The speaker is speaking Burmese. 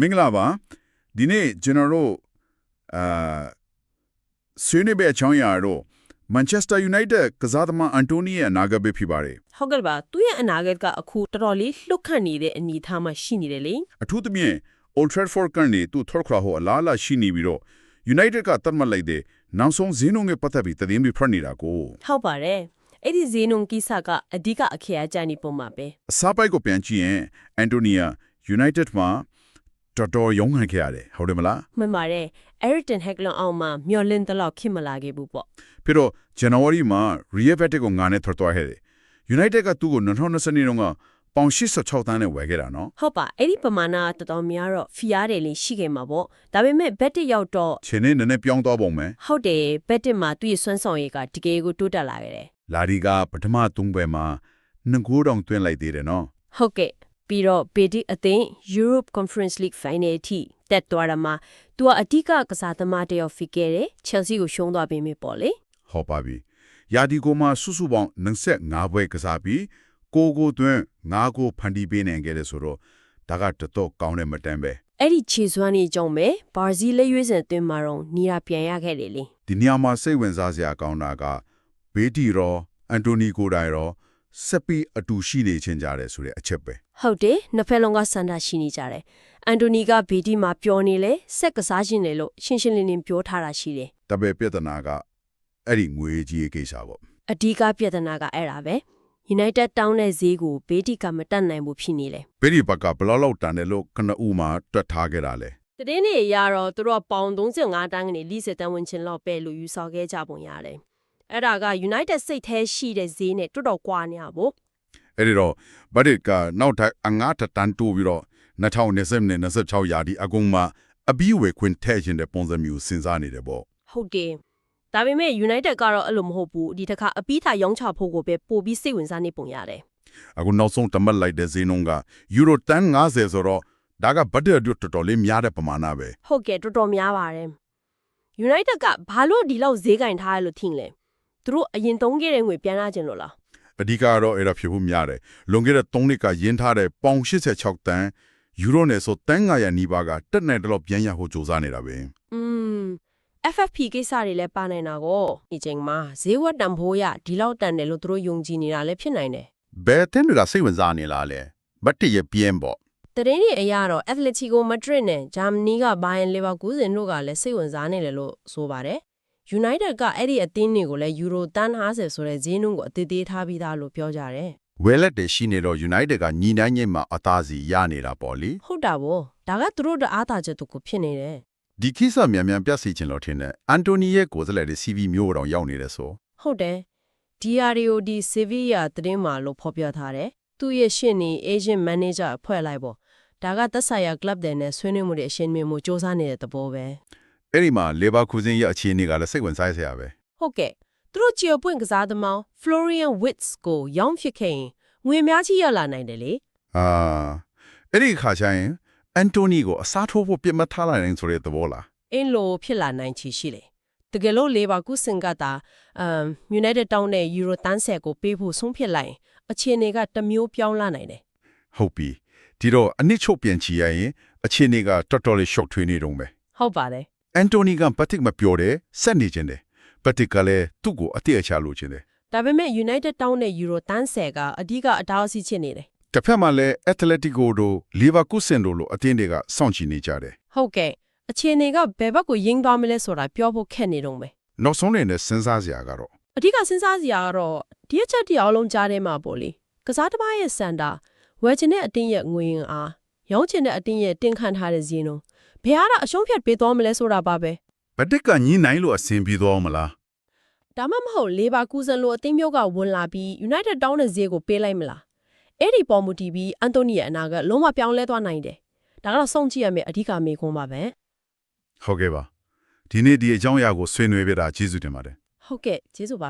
မင်္ဂလာပါဒီနေ့ကျွန်တော်တို့အာဆွေးနွေးပဲအချောင်းအရာတော့ Manchester United ကစားသမားအန်တိုနီရဲ့အနာဂတ်ပဲဖြစ်ပါတယ်ဟုတ်ကဲ့ပါသူ့ရဲ့အနာဂတ်ကအခုတော်တော်လေးလှုပ်ခတ်နေတဲ့အနေအထားမှာရှိနေတယ်လေအထူးသဖြင့် Old Trafford ကနေသူထောက်ခရဟိုအလားအလာရှိနေပြီးတော့ United ကတတ်မှတ်လိုက်တဲ့နောက်ဆုံးဈေးနှုန်းနဲ့ပတ်သက်ပြီးသတင်းတွေထွက်နေတာကိုဟုတ်ပါတယ်အဲ့ဒီဇေနုံကိစ္စကအဓိကအခေအကြနေပုံမှာပဲအစားပိုက်ကိုပြန်ကြည့်ရင်အန်တိုနီယာ United မှာ တော်တော်ရုန်းကန်ခဲ့ရတယ်ဟုတ်တယ်မလားမှန်ပါတယ် Eriton Hagland အောင်မှာမျော်လင့်တဲ့လောက်ခင်မလာခဲ့ဘူးပေါ့ပြီးတော့ January မှာ Real Betis ကိုငါနဲ့ထွက်သွားခဲ့တယ် United ကသူ့ကို2020တုန်းကပေါင်86တန်းနဲ့ဝယ်ခဲ့တာနော်ဟုတ်ပါအဲ့ဒီပမာဏကတော်တော်များတော့ဖီယားတယ်လေးရှိခဲ့မှာပေါ့ဒါပေမဲ့ဘက်တစ်ရောက်တော့ခြေနဲ့နည်းနည်းပြောင်းသွားပုံမယ်ဟုတ်တယ်ဘက်တစ်မှာသူ့ရဲ့စွမ်းဆောင်ရည်ကတကယ်ကိုတိုးတက်လာခဲ့တယ်လာဒီကပထမသုံးပွဲမှာနှစ်ဂိုးတောင်သွင်းလိုက်သေးတယ်နော်ဟုတ်ကဲ့ ပြီးတော့ဘေဒီအသင်း Europe Conference League Final အထိတက်သွားတာမှာသူကအဓိကကစားသမားတစ်ယောက်ဖြစ်ခဲ့တယ် Chelsea ကိုရှုံးသွားပေးမိပေါ့လေဟုတ်ပါပြီယာဒီကိုမှာစုစုပေါင်း25ပွဲကစားပြီးကိုကိုသွင်း5ဂိုးဖန်တီးပေးနိုင်ခဲ့တယ်ဆိုတော့ဒါကတော်တော်ကောင်းတဲ့မတန်းပဲအဲ့ဒီခြေစွမ်းနေကြောင့်ပဲဘာဇီလက်ရွေးစင်အတွင်းမှာတော့နီရာပြန်ရခဲ့တယ်လေဒီနေရာမှာစိတ်ဝင်စားစရာကောင်းတာကဘေးတီရောအန်တိုနီကိုတိုင်ရော ဆက်ပြီးအတူရှိနေချင်းကြတယ်ဆိုတဲ့အချက်ပဲဟုတ်တယ်နှစ်ဖက်လုံးကစန္ဒရှိနေကြတယ်အန်တိုနီကဘေဒီမှာပြောနေလေဆက်ကစားခြင်းလေလို့ရှင်းရှင်းလင်းလင်းပြောထားတာရှိတယ်တပည့်ပြဿနာကအဲ့ဒီငွေကြီးရဲ့ကိစ္စပေါ့အဓိကပြဿနာကအဲ့ဒါပဲ United တောင်းတဲ့ဈေးကိုဘေဒီကမတက်နိုင်ဘူးဖြစ်နေလေဘေးဒီဘက်ကဘယ်လောက်လောက်တန်တယ်လို့ခဏဦးမှာတွက်ထားခဲ့တာလဲတည်င်းနေရတော့သူတို့ကပေါင်35တန်းကနေလိစတန်ဝင်ချင်းလောက်ပဲလို့ယူဆခဲ့ကြပုံရတယ် အဲ့ဒါက United စိတ်แท้ရှိတဲ့ဈေးနဲ့တော်တော်ကွာနေရဖို့အဲ့ဒီတော့ဘဒစ်ကနောက်ထပ်အငါးထပ်တန်တိုးပြီးတော့2020နဲ့26ရာဒီအကုန်မှာအဘီဝေခွင့်ထဲ့ခြင်းတဲ့ပုံစံမျိုးစဉ်းစားနေတယ်ပေါ့ဟုတ်တယ်ဒါပေမဲ့ United ကတော့အဲ့လိုမဟုတ်ဘူးဒီတစ်ခါအပီးထားရောင်းချဖို့ကိုပဲပို့ပြီးစိတ်ဝင်စားနေပုံရတယ်အခုနောက်ဆုံးတမတ်လိုက်တဲ့ဈေးနှုန်းကယူရိုတန်90ဆိုတော့ဒါကဘဒစ်အတွက်တော်တော်လေးများတဲ့ပမာဏပဲဟုတ်ကဲ့တော်တော်များပါတယ် United ကဘာလို့ဒီလောက်ဈေးကင်ထားရလို့ထင်လဲ သူတို့အရင်သုံးခဲ့တဲ့ငွေပြန်လာခြင်းလို့လားအဓိကကတော့အဲ့ဒါဖြစ်ဖို့များတယ်လွန်ခဲ့တဲ့3နှစ်ကရင်းထားတဲ့ပေါင်86တန်ယူရိုနဲ့ဆိုတန်900နီးပါးကတက်နိုင်တော့ပြန်ရဖို့စူးစမ်းနေတာပဲอืม FFP ကိစ္စတွေလည်းပါနိုင်တာကိုဒီချိန်မှာဈေးဝတ်တန်ဖိုးရဒီလောက်တန်တယ်လို့သူတို့ယုံကြည်နေတာလည်းဖြစ်နိုင်တယ်ဘယ်တင်တွေကစိတ်ဝင်စားနေလားလဲဘတ်တီရဲ့ပြင်းပေါ့တရင်တွေအရတော့ Atletico Madrid နဲ့ Germany က Bayern Leverkusen တို့ကလည်းစိတ်ဝင်စားနေတယ်လို့ဆိုပါတယ် United ကအဲ့ဒီအသင်းတွေကိုလည်း Euro တန်း50ဆိုတဲ့ဈေးနှုန်းကိုအသေးသေးထားပြီးသားလို့ပြောကြတယ်ဝဲလက်တွေရှိနေတော့ United ကညီနိုင်ငိမ့်မှာအသားစီရနေတာပေါ့လေဟုတ်တာဗောဒါကသူတို့တအားတာချက်တူကိုဖြစ်နေတယ်ဒီကိစ္စမြန်မြန်ပြစီချင်လို့ထင်တယ်အန်တိုနီရဲ့ကိုယ်စားလှယ်တွေ CV မျိုးတော်ရောက်နေတယ်ဆိုဟုတ်တယ် DRO ဒီ Sevilla သတင်းမှာလို့ဖော်ပြထားတယ်သူ့ရဲ့ရှင်းနေ agent manager အဖွဲ့လိုက်ပေါ့ဒါကသက်ဆိုင်ရာ club တွေနဲ့ဆွေးနွေးမှုတွေအရှင်းမြင်မှုစ조사နေတဲ့သဘောပဲ အဲ့ဒီမှာ Lever Kusen ရဲ့အခြေအနေကလည်းစိတ်ဝင်စားစရာပဲဟုတ်ကဲ့သူတို့ချီပွင့်ကစားသမား Florian Wirtz ကိုရောင်းဖြစ်ခဲ့ရင်ငွေများချီရလာနိုင်တယ်လေအာအဲ့ဒီခါကျရင်အန်တိုနီကိုအစားထိုးဖို့ပြစ်မှတ်ထားလိုက်နိုင်ဆိုတဲ့သဘောလားအင်းလိုဖြစ်လာနိုင်ချီရှိလေတကယ်လို့လေဘာကုစင်ကတာအမ် United တောင်းတဲ့ Euro တန်းဆက်ကိုပေးဖို့ဆုံးဖြတ်လိုက်ရင်အခြေအနေကတစ်မျိုးပြောင်းလာနိုင်တယ်ဟုတ်ပြီဒီတော့အနစ်ချုပ်ပြန်ချီရရင်အခြေအနေကတော်တော်လေး shock ထွေးနေတုံးပဲဟုတ်ပါတယ် အန်တိုနီကဘတ်တစ်မပြောတယ်ဆက်နေခြင်းတယ်ဘတ်တစ်ကလည်းသူ့ကိုအတိအချလို့ခြင်းတယ်ဒါပေမဲ့ United တောင်းတဲ့ Euro တန်းဆက်ကအဓိကအတားအဆီးဖြစ်နေတယ်တစ်ဖက်မှာလည်း Atletico တို့ Leverkusen တို့လိုအသင်းတွေကစောင့်ကြည့်နေကြတယ်ဟုတ်ကဲ့အခြေအနေကဘယ်ဘက်ကိုယင်းသွားမလဲဆိုတာပြောဖို့ခက်နေတော့မယ်နောက်ဆုံးနေနဲ့စဉ်းစားစရာကတော့အဓိကစဉ်းစားစရာကတော့ဒီအချက်တရားအလုံးကြားထဲမှာပေါ့လေကစားသမားရဲ့စန္ဒာဝယ်ချင်တဲ့အတင်းရဲ့ငွေရင်အားရောင်းချင်တဲ့အတင်းရဲ့တင်ခန့်ထားတဲ့ဈေးနှုန်း ဘယ်အားအရှုံးဖြတ်ပေးသွားမလဲဆိုတာပါပဲဘတ်တစ်ကညီးနိုင်လို့အဆင်ပြေသွားမလားဒါမှမဟုတ်လေဘာကူဇန်လိုအသင်းမျိုးကဝင်လာပြီး United တောင်းတဲ့ဈေးကိုပေးလိုက်မလားအဲ့ဒီပေါ်မူတည်ပြီးအန်တိုနီရဲ့အနာကလုံးဝပြောင်းလဲသွားနိုင်တယ်ဒါကတော့စောင့်ကြည့်ရမယ့်အဓိကမေးခွန်းပါပဲဟုတ်ကဲ့ပါဒီနေ့ဒီအကြောင်းအရာကိုဆွေးနွေးပြတာကျေးဇူးတင်ပါတယ်ဟုတ်ကဲ့ကျေးဇူးပါ